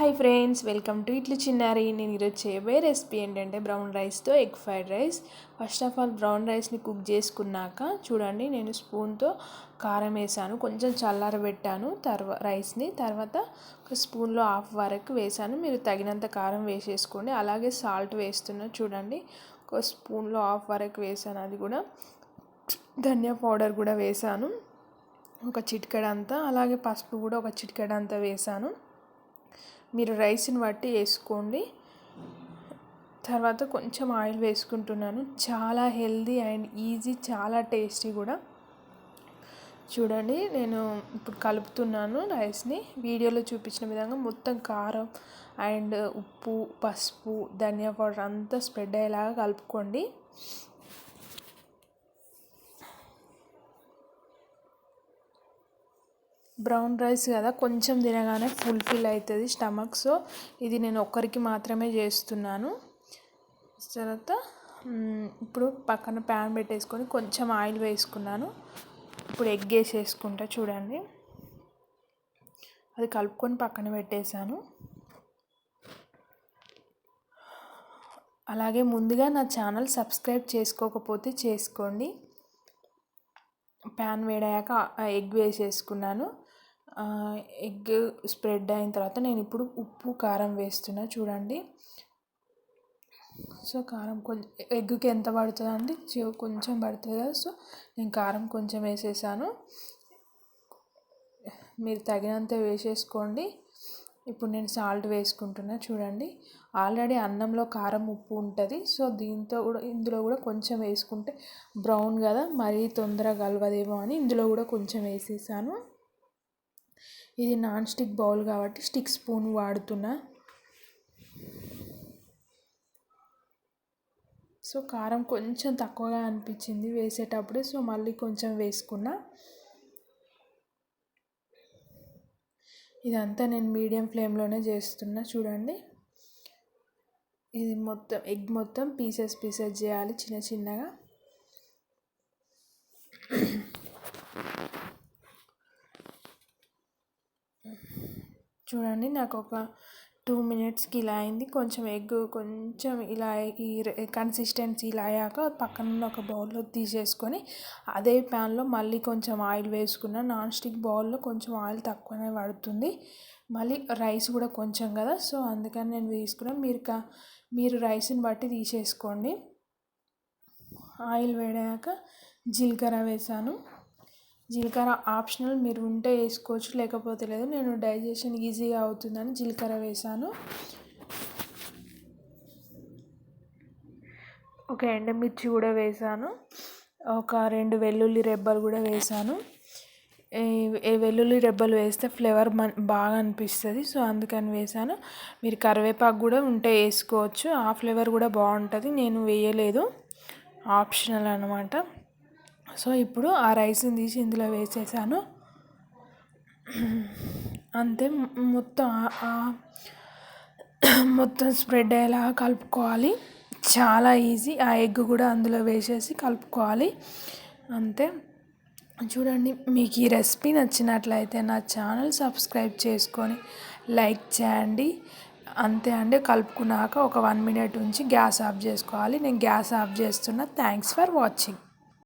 Hi friends welcome to ఇట్లు చిన్నారి నేను ఈరోజు చేయబోయే రెసిపీ ఏంటంటే బ్రౌన్ రైస్తో egg fried rice first of all brown రైస్ని కుక్ చేసుకున్నాక చూడండి నేను స్పూన్తో కారం వేసాను కొంచెం చల్లారబెట్టాను తర్వా రైస్ని తర్వాత ఒక స్పూన్లో హాఫ్ వరకు వేసాను. మీరు తగినంత కారం వేసేసుకోండి. అలాగే సాల్ట్ వేస్తున్నా చూడండి ఒక స్పూన్లో హాఫ్ వరకు వేసాను అది కూడా. ధనియా పౌడర్ కూడా వేసాను. ఒక చిటికెడంతా అలాగే పసుపు కూడా ఒక చిటికెడంతా వేసాను. మీరు రైస్ని బట్టి వేసుకోండి. తర్వాత కొంచెం ఆయిల్ వేసుకుంటున్నాను. చాలా హెల్దీ అండ్ ఈజీ చాలా టేస్టీ కూడా. చూడండి నేను ఇప్పుడు కలుపుతున్నాను రైస్ని. వీడియోలో చూపించిన విధంగా మొత్తం కారం అండ్ ఉప్పు పసుపు ధనియా పౌడర్ అంతా స్ప్రెడ్ అయ్యేలాగా కలుపుకోండి. బ్రౌన్ రైస్ కదా కొంచెం తినగానే ఫుల్ఫిల్ అవుతుంది స్టమక్. సో ఇది నేను ఒక్కరికి మాత్రమే చేస్తున్నాను. తర్వాత ఇప్పుడు పక్కన ప్యాన్ పెట్టేసుకొని కొంచెం ఆయిల్ వేసుకున్నాను. ఇప్పుడు ఎగ్ వేసేసుకుంటా చూడండి. అది కలుపుకొని పక్కన పెట్టేశాను. అలాగే ముందుగా నా ఛానల్ సబ్స్క్రైబ్ చేసుకోకపోతే చేసుకోండి. ప్యాన్ వేడయ్యాక ఎగ్ వేసేసుకున్నాను. ఎగ్ స్ప్రెడ్ అయిన తర్వాత నేను ఇప్పుడు ఉప్పు కారం వేస్తున్నా చూడండి. సో కారం కొంచెం ఎగ్కి ఎంత పడుతుంది అండి? కొంచెం పడుతుంది కదా. సో నేను కారం కొంచెం వేసేసాను. మీరు తగినంత వేసేసుకోండి. ఇప్పుడు నేను సాల్ట్ వేసుకుంటున్నా చూడండి. ఆల్రెడీ అన్నంలో కారం ఉప్పు ఉంటుంది. సో దీంతో కూడా ఇందులో కూడా కొంచెం వేసుకుంటే బ్రౌన్ కదా. మరీ తొందరగా కలవదేమో అని ఇందులో కూడా కొంచెం వేసేసాను. ఇది నాన్ స్టిక్ బౌల్ కాబట్టి స్టిక్ స్పూన్ వాడుతున్నా. సో కారం కొంచెం తక్కువగా అనిపించింది వేసేటప్పుడే సో మళ్ళీ కొంచెం వేసుకున్నా. ఇదంతా నేను మీడియం ఫ్లేమ్లోనే చేస్తున్నా చూడండి. ఇది మొత్తం ఎగ్ మొత్తం పీసెస్ పీసెస్ చేయాలి చిన్న చిన్నగా. చూడండి నాకు ఒక టూ మినిట్స్కి ఇలా అయింది. కొంచెం ఎగ్ కొంచెం ఇలా ఈ కన్సిస్టెన్సీ ఇలా అయ్యాక పక్కన ఉన్న ఒక బౌల్లో తీసేసుకొని అదే ప్యాన్లో మళ్ళీ కొంచెం ఆయిల్ వేసుకున్న నాన్ స్టిక్ బౌల్లో కొంచెం ఆయిల్ తక్కువనే పడుతుంది. మళ్ళీ రైస్ కూడా కొంచెం కదా సో అందుకని నేను తీసుకున్నాను మీరు కా మీరు రైస్ని బట్టి తీసేసుకోండి. ఆయిల్ వేడాక జీలకర్ర వేసాను. జీలకర్ర ఆప్షనల్ మీరు ఉంటే వేసుకోవచ్చు లేకపోతే లేదు. నేను డైజెషన్ ఈజీగా అవుతుందని జీలకర్ర వేసాను. ఒక ఎండుమిర్చి కూడా వేసాను. ఒక రెండు వెల్లుల్లి రెబ్బలు కూడా వేసాను. వెల్లుల్లి రెబ్బలు వేస్తే ఫ్లేవర్ మన బాగా అనిపిస్తుంది సో అందుకని వేసాను. మీరు కరివేపాకు కూడా ఉంటే వేసుకోవచ్చు. ఆ ఫ్లేవర్ కూడా బాగుంటుంది. నేను వేయలేదు. ఆప్షనల్ అనమాట సో ఇప్పుడు ఆ రైస్ని తీసి ఇందులో వేసేసాను. అంతే మొత్తం మొత్తం స్ప్రెడ్ అయ్యేలా కలుపుకోవాలి. చాలా ఈజీ. ఆ ఎగ్ కూడా అందులో వేసేసి కలుపుకోవాలి. అంతే. చూడండి మీకు ఈ రెసిపీ నచ్చినట్లయితే నా ఛానల్ సబ్స్క్రైబ్ చేసుకొని లైక్ చేయండి. అంతే అండి కలుపుకున్నాక ఒక వన్ మినిట్ ఉంచి గ్యాస్ ఆఫ్ చేసుకోవాలి. నేను గ్యాస్ ఆఫ్ చేస్తున్నా. Thanks for watching.